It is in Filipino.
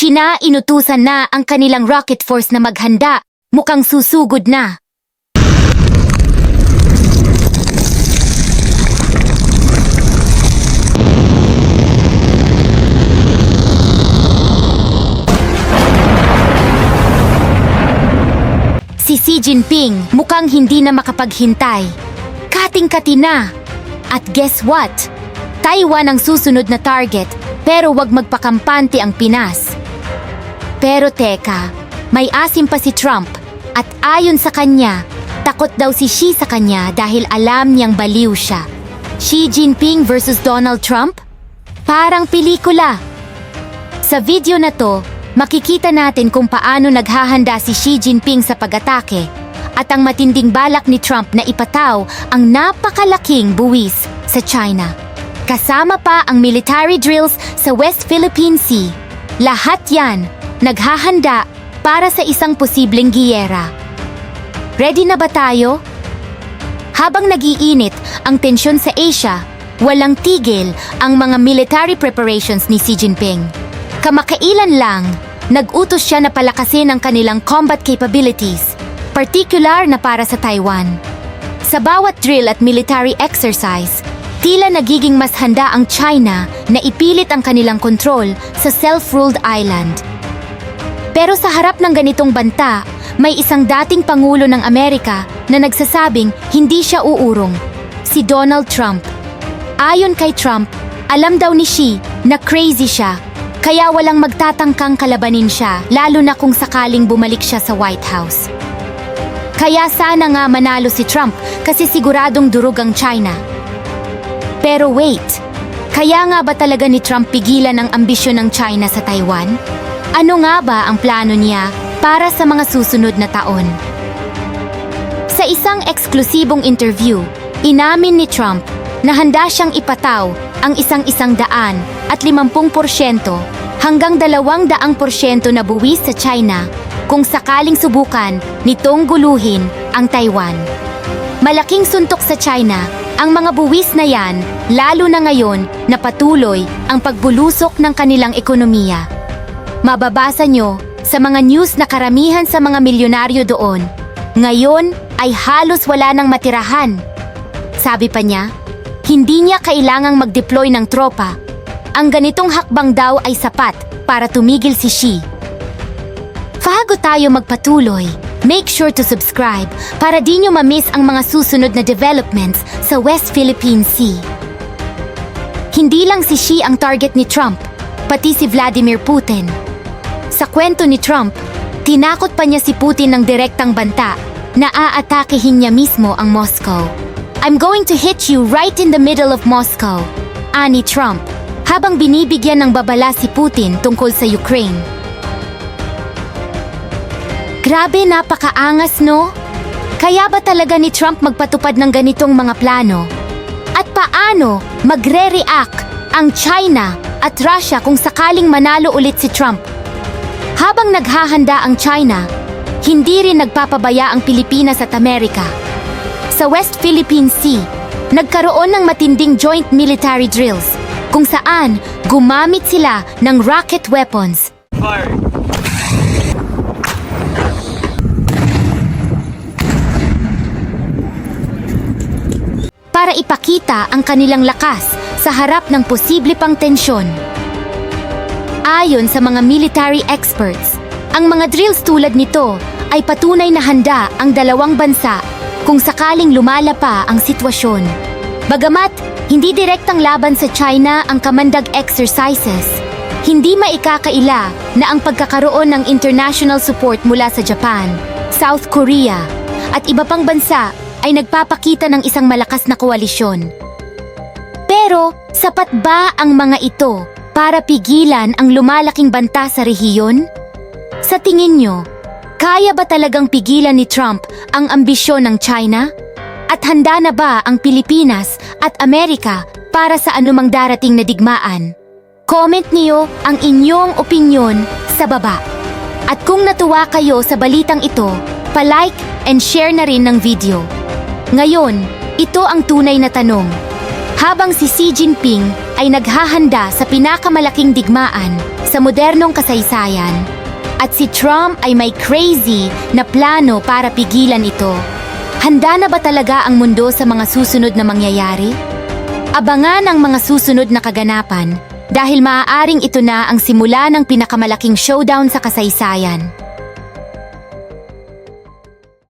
China inutusan na ang kanilang rocket force na maghanda. Mukhang susugod na. Si Xi Jinping mukhang hindi na makapaghintay. Kating-kati na. At guess what? Taiwan ang susunod na target pero wag magpakampante ang Pinas. Pero teka, may asim pa si Trump at ayon sa kanya, takot daw si Xi sa kanya dahil alam niyang baliw siya. Xi Jinping versus Donald Trump? Parang pelikula. Sa video na to, makikita natin kung paano naghahanda si Xi Jinping sa pag-atake at ang matinding balak ni Trump na ipataw ang napakalaking buwis sa China. Kasama pa ang military drills sa West Philippine Sea. Lahat yan naghahanda para sa isang posibleng giyera. Ready na ba tayo? Habang nagiinit ang tensyon sa Asia, walang tigil ang mga military preparations ni Xi Jinping. Kamakailan lang, nag-utos siya na palakasin ang kanilang combat capabilities, particular na para sa Taiwan. Sa bawat drill at military exercise, tila nagiging mas handa ang China na ipilit ang kanilang kontrol sa self-ruled island. Pero sa harap ng ganitong banta, may isang dating Pangulo ng Amerika na nagsasabing hindi siya uurong, si Donald Trump. Ayon kay Trump, alam daw ni Xi na crazy siya, kaya walang magtatangkang kalabanin siya lalo na kung sakaling bumalik siya sa White House. Kaya sana nga manalo si Trump kasi siguradong durog ang China. Pero wait, kaya nga ba talaga ni Trump pigilan ang ambisyon ng China sa Taiwan? Ano nga ba ang plano niya para sa mga susunod na taon? Sa isang eksklusibong interview, inamin ni Trump na handa siyang ipataw ang isang-isang daan at 50% hanggang dalawang daang porsyento na buwis sa China kung sakaling subukan nitong guluhin ang Taiwan. Malaking suntok sa China ang mga buwis na yan lalo na ngayon na patuloy ang pagbulusok ng kanilang ekonomiya. Mababasa nyo sa mga news na karamihan sa mga milyonaryo doon, ngayon ay halos wala nang matirahan. Sabi pa niya, hindi niya kailangang mag-deploy ng tropa. Ang ganitong hakbang daw ay sapat para tumigil si Xi. Bago tayo magpatuloy, make sure to subscribe para di nyo ma-miss ang mga susunod na developments sa West Philippine Sea. Hindi lang si Xi ang target ni Trump, pati si Vladimir Putin. Sa kwento ni Trump, tinakot pa niya si Putin ng direktang banta na aatakehin niya mismo ang Moscow. I'm going to hit you right in the middle of Moscow, ani Trump, habang binibigyan ng babala si Putin tungkol sa Ukraine. Grabe napakaangas no? Kaya ba talaga ni Trump magpatupad ng ganitong mga plano? At paano magre-react ang China at Russia kung sakaling manalo ulit si Trump? Habang naghahanda ang China, hindi rin nagpapabaya ang Pilipinas at Amerika. Sa West Philippine Sea, nagkaroon ng matinding joint military drills kung saan gumamit sila ng rocket weapons Fire. para ipakita ang kanilang lakas sa harap ng posible pang tensyon. Ayon sa mga military experts, ang mga drills tulad nito ay patunay na handa ang dalawang bansa kung sakaling lumala pa ang sitwasyon. Bagamat hindi direktang laban sa China ang kamandag exercises, hindi maikakaila na ang pagkakaroon ng international support mula sa Japan, South Korea, at iba pang bansa ay nagpapakita ng isang malakas na koalisyon. Pero sapat ba ang mga ito para pigilan ang lumalaking banta sa rehiyon? Sa tingin nyo, kaya ba talagang pigilan ni Trump ang ambisyon ng China? At handa na ba ang Pilipinas at Amerika para sa anumang darating na digmaan? Comment niyo ang inyong opinyon sa baba. At kung natuwa kayo sa balitang ito, palike and share na rin ng video. Ngayon, ito ang tunay na tanong. Habang si Xi Jinping ay naghahanda sa pinakamalaking digmaan sa modernong kasaysayan, at si Trump ay may crazy na plano para pigilan ito. Handa na ba talaga ang mundo sa mga susunod na mangyayari? Abangan ang mga susunod na kaganapan dahil maaaring ito na ang simula ng pinakamalaking showdown sa kasaysayan.